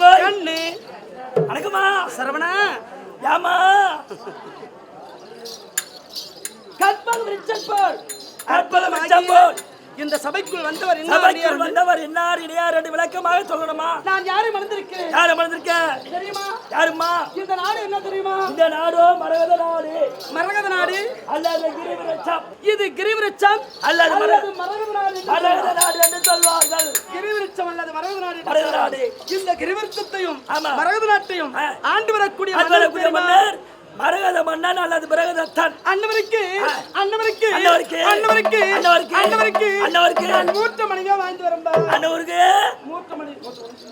கண்ணு. வணக்கம்மா சரவணா. ஏமா கற்பகம் ரிச்சன் போல் அற்புதம் போல் இந்த சபைக்குள் வந்தவர் என்ன சபைக்கு அறியார் வந்தவர் இன்னார் இடையார் என்று விளக்கமாக சொல்லணுமா? நான் யாரை மறந்திருக்கிறேன் யார மறந்திருக்க தெரியுமா? யாரும்மா? இந்த நாடு என்ன தெரியுமா? இந்த நாடோ மரகத நாடு. மரகத நாடு? அல்லது கிரிவரட்சம் இது கிரிவிருச்சம் அல்லது மர- அல்லது மரகத நாடு என்று மரகத நாடு என்று சொல்வார்கள். கிரிவிருச்சம் அல்லது மரகத நாடு என்று மரகத நாடு இந்த கிரிவிருச்சத்தையும் ஆமா. மரகத நாட்டையும். ஆண்டு வரக்கூடிய மன்னர் மரகத மன்னன் அல்லது மரகதத்தன் அன்னவருக்கு அன்னவருக்கு அன்னவருக்கு, அன்னவருக்கு அன்னவருக்கு, அன்னவருக்கு அன்னவருக்கு. நான் மூத்த மனைவியா வாழ்ந்து வரம்பா அண்ணவருக்கு. மூத்த மனைவி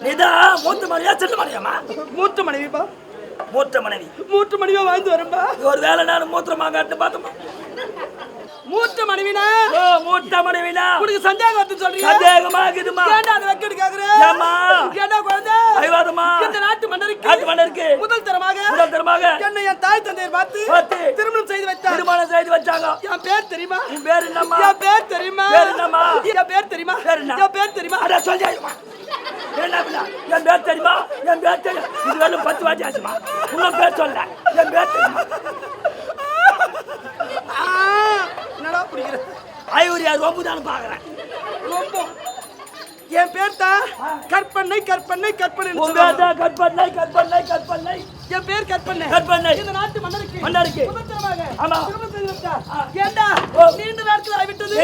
நிதா மூத்த சின்ன மூத்த மனைவிப்பா மூத்த மனைவி. மூத்த மனைவியா வாழ்ந்து வரம்பா ஒரு வேலை நான் மூத்திரமா காட்டு பார்த்தோமா? மூத்த மனைவினா? ஓ மூத்த மனைவினா? உனக்கு சந்தேகம் வந்து சொல்றீங்க சந்தேகமாகுதுமா ஏன்டா அதை வெக்கெடு கேக்குற? ஏம்மா? ஏன்டா குழந்தை? ஐவாதமா இந்த நாட்டு மன்னருக்கு நாட்டு மன்னருக்கு முதல் தரமாக முதல் தரமாக என்னை என் தாய் தந்தையர் பார்த்து பார்த்து திருமணம் செய்து வைத்தார். திருமணம் செய்து வச்சாங்க. என் பேர் தெரியுமா? உன் பேர் என்னம்மா? என் பேர் தெரியுமா? பேர் என்னம்மா? என் பேர் தெரியுமா? பேர் என்ன? என் பேர் தெரியுமா? அட சொல்லி ஆயிடுமா என்ன? என் பேர் தெரியுமா? என் பேர் தெரியும்? இது வேணும் பத்து வாட்டி ஆச்சுமா உங்க பேர் சொல்ல என் பேர் தெரியுமா? ரொம்ப தானே பாக்குறேன் ரொம்ப என் பேர் தான் கற்பனை கற்பனை கற்பனை கற்பனை கற்பனை கற்பனை என் பேர் கற்பனை கற்பனை இந்த நாட்டு மன்னருக்கு மன்னருக்கு. ஆமா. ஓ. நீண்ட நாட்கள் ஆகிவிட்டது.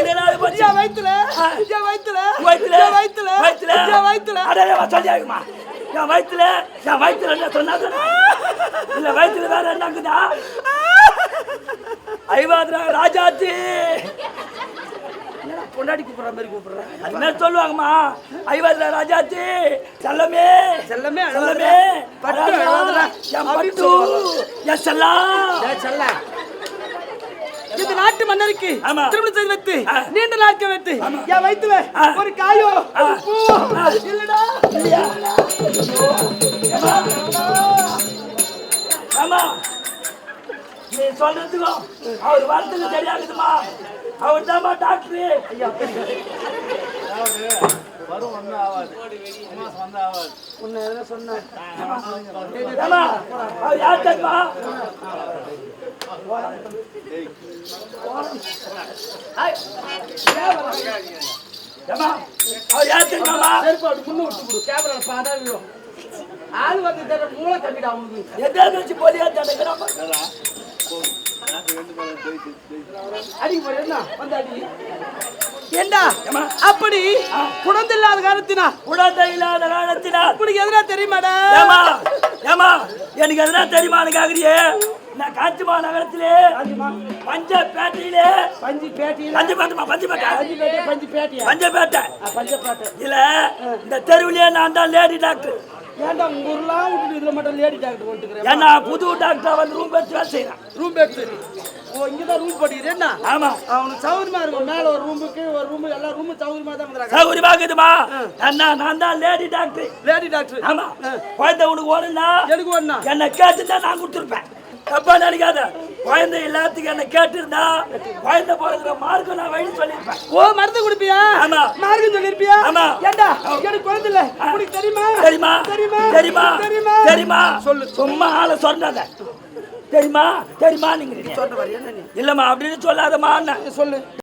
என் வயித்துல ஆ. என் வயித்துல வயித்துல என் வயித்துல வயித்துல என் வயித்துல அட சொல்லி ஆகுமா என் வயித்துல என் வயித்துல என்ன சொன்னாங்க இல்ல வயித்துல வேற என்னக்குதா ஐவாத்ரா என்னடா பொண்டாடி கூப்பிடுற மாதிரி கூப்பிடுற. அது மாதிரி சொல்லுவாங்கம்மா. ஐவாத்ரா ராஜாத்தி செல்லமே செல்லமே செல்லமே. பட்டு பட்டு. செல்லம் ஏய், செல்ல. இந்த நாட்டு மன்னருக்கு. திருமணம் செய்து வைத்து. நீண்ட நாட்கள் வைத்து. என் வயித்துல ஆ. ஒரு காயோ பூவோ. இல்லடா? ஆமா. நீ சொல்றதுக்கும் அவர் வரத்துக்கு சரியாகுதுமா அவர் தான்மா டாக்டரு. உன்னை எதனா சொன்னேன் அவர் யார் தெரியுமா? அவர் யார் செருப்பாடு முன்ன விட்டு கொடு. கேமரா பாடா விழும் ஆள் வந்து தர மூளை கட்டிடா எதாவது வச்சு போலியா தடுக்கிறான் ஏண்டா? அப்படி குழந்தை இல்லாத காலத்தினா குழந்தை இல்லாத காலத்தினால் உனக்கு எதனா தெரியுமாடா? ஏமா ஏமா எனக்கு எதுனா தெரியுமான்னு கேக்குறியே நான் காஞ்சிமா நகரத்திலே பஞ்சப்பேட்டையிலே பஞ்சு பேட்டியில பஞ்சப்பேட்டைமா பஞ்சப்பேட்டை பஞ்சு பேட்டை பஞ்சு பேட்டியா பஞ்சப்பேட்டை. பஞ்சப்பாட்டை இதுல இந்த தெருவிலேயே நான் தான் லேடி டாக்டர். ஏன்டா உங்க ஊர்லாம் விட்டுட்டு இதுல மட்டும் லேடி டாக்டர் வந்துக்கிறேன் ஏன்னா புது டாக்டர் வந்து ரூம் வச்சு வேலை செய்யறான். ரூம் எடுத்து ஓ இங்கதான் ரூம் படிக்கிறேன்னா ஆமா. அவனுக்கு சௌகரியமா இருக்கும். மேல ஒரு ரூமுக்கு ஒரு ரூம் எல்லா ரூமும் சௌகரியமா தான் வந்துறாங்க சௌகரியமா இருக்குதுமா? அண்ணா நான் தான் லேடி டாக்டர். Lady doctor. ஆமா. குழந்தை உனக்கு ஓடுனா எனக்கு ஒண்ணா என்னை கேட்டு தான் நான் கொடுத்துருப்பேன். தப்பா நினைக்காத குழந்தை எல்லாத்துக்கும் என்ன கேட்டிருந்தா குழந்தை போறதுக்கு மார்க்கம் நான் வழி சொல்லியிருப்பேன். ஓ மருந்து குடிப்பியா? ஆமா. மார்க்கம் சொல்லிருப்பியா ஆமா. ஏண்டா எனக்கு குழந்தை இல்ல உனக்கு தெரியுமா? தெரியுமா? தெரியுமா? தெரியுமா? தெரியுமா? தெரியுமா? சொல்லு. சும்மா ஆளை சொன்னத தெரியுமா? தெரியுமா? நீங்க சொல்ற இல்லம்மா அப்படின்னு சொல்லாதம்மா சொல்லு.